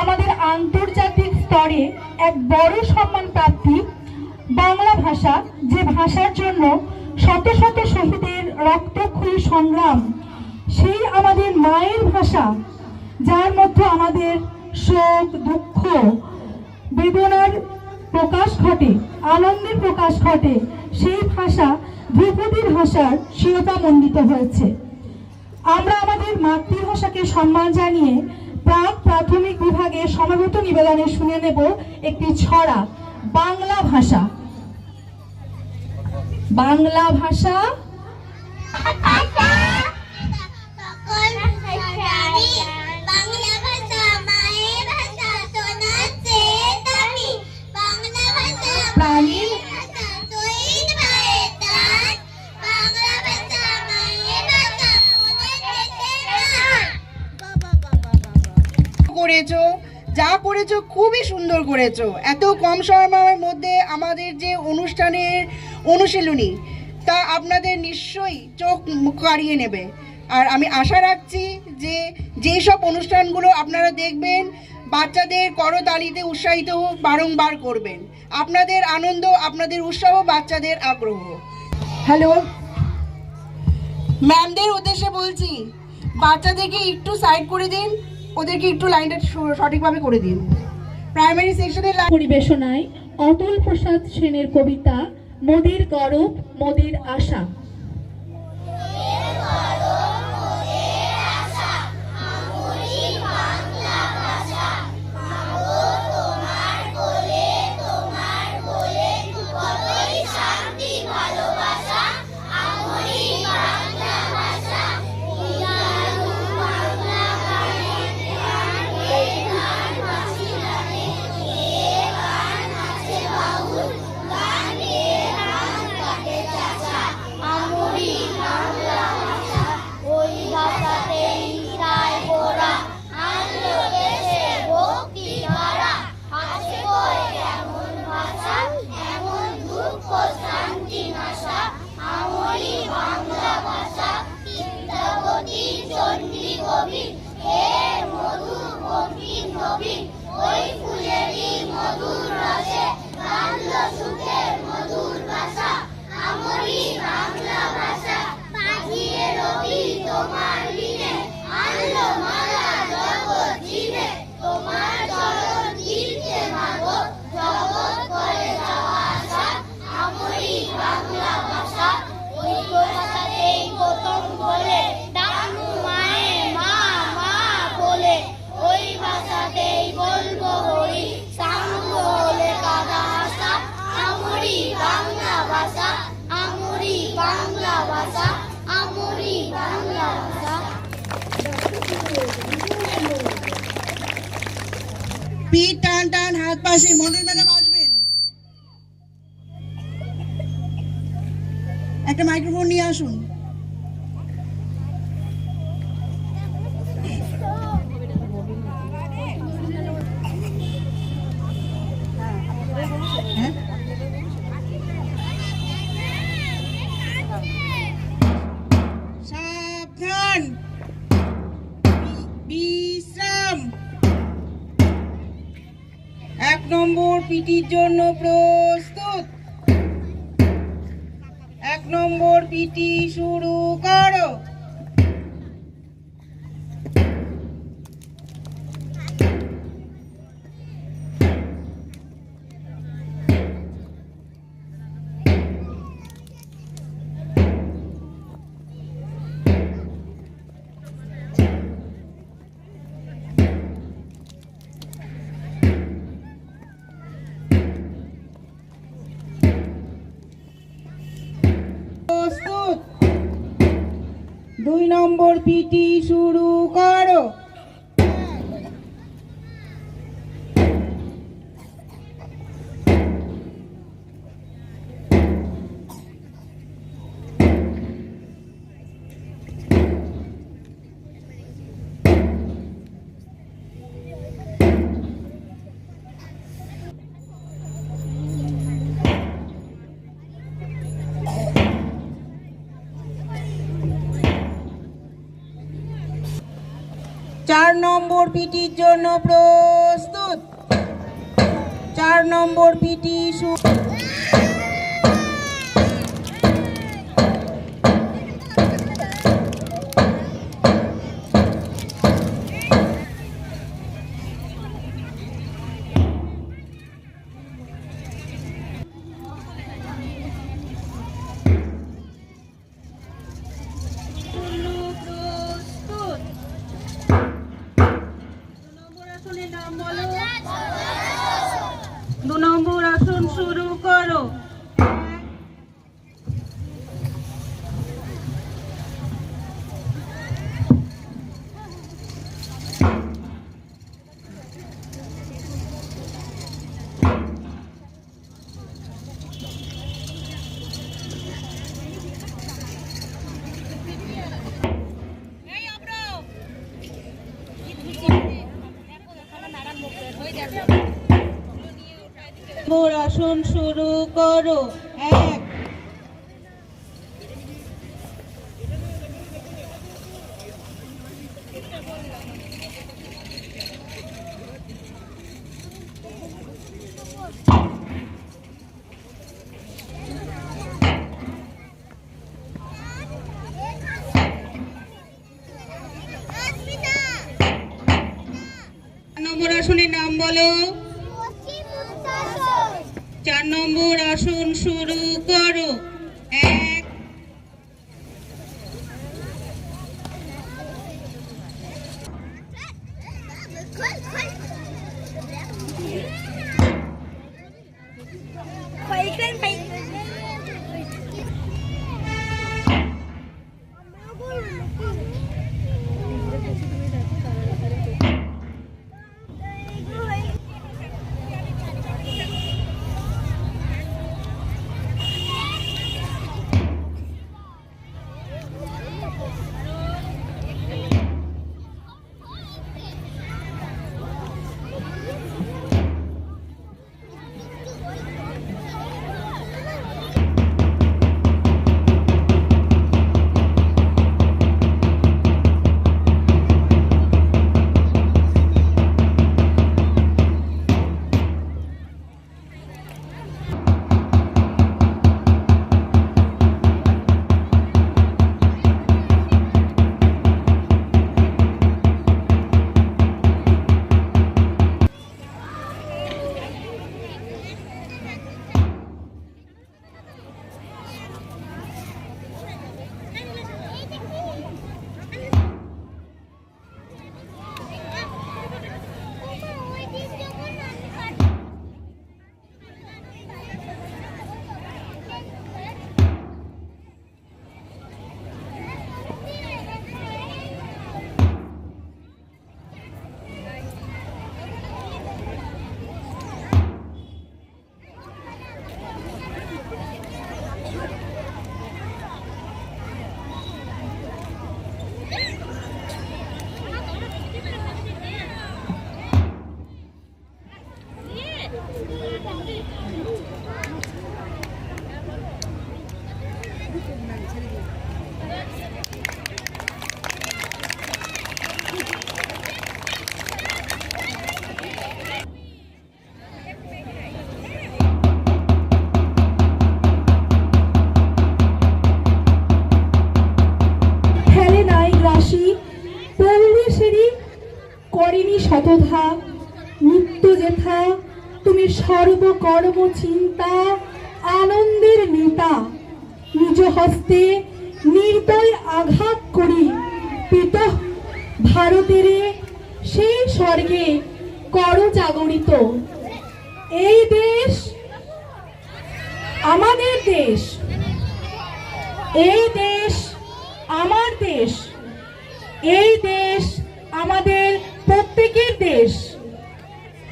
আমাদের আন্তর্জাতিক স্তরে এক বড় সম্মান প্রাপ্তি বাংলা ভাষা, যে ভাষার জন্য শত শত শহীদের রক্তক্ষয়ী সংগ্রাম। সেই আমাদের মায়ের ভাষা, যার মধ্যে আমাদের শোক, দুঃখ, বেদনার প্রকাশ ঘটে, আনন্দের প্রকাশ ঘটে, সেই ভাষা ধ্রুপদী ভাষার শিরোপামণ্ডিত হয়েছে। আমরা আমাদের মাতৃভাষাকে সম্মান জানিয়ে প্রাক প্রাথমিক বিভাগে সমাগত নিবেদনে শুনে নেব একটি ছড়া বাংলা ভাষা। বাংলা ভাষা করেছ, যা করেছ খুবই সুন্দর করেছ। এত কম সময়ের মধ্যে আমাদের যে অনুষ্ঠানের অনুশীলনী, তা আপনাদের নিশ্চয়ই চোখ কাড়িয়ে নেবে। আর আমি আশা রাখছি যে যেই সব অনুষ্ঠানগুলো আপনারা দেখবেন, বাচ্চাদের করতালিতে উৎসাহিত বারংবার করবেন। আপনাদের আনন্দ, আপনাদের উৎসাহ, বাচ্চাদের আগ্রহ। হ্যালো ম্যামদের উদ্দেশ্যে বলছি, বাচ্চাদেরকে একটু সাইড করে দিন। ওদেরকে একটু লাইনটা সঠিকভাবে করে দিন। প্রাইমারি সেকশনের পরিবেশনায় অতুল প্রসাদ সেনের কবিতা, মোদির গরব, মোদির আশা। হে মধু গম্ভীর নবী ওই ফুলেরই মধুর রসে গানলো সুখের মধুর ভাষা আমরি বাংলা ভাষা পিঠ টান টান হাত পাশে মন্ডল ম্যাডাম আসবেন একটা মাইক্রোফোন নিয়ে আসুন। পিটির জন্য প্রস্তুত। এক নম্বর পিটি শুরু করো। দুই নম্বর পিটি শুরু করো। চার নম্বর পিটির জন্য প্রস্তুত। চার নম্বর পিটি শু- দু নম্বর আসন শুরু করো নম্বর আসন শুরু করো। এক বলো। চার নম্বর আসন শুরু করো। এক করেনি শতধা। নিত্য যেথা তুমি সর্বকর্ম চিন্তা আনন্দের নেতা। নিজ হস্তে নির্দয় আঘাত করি। পিত ভারতের সেই স্বর্গে কর জাগরিত। এই দেশ আমাদের দেশ। এই দেশ আমার দেশ। এই দেশ আমাদের প্রত্যেকের দেশ।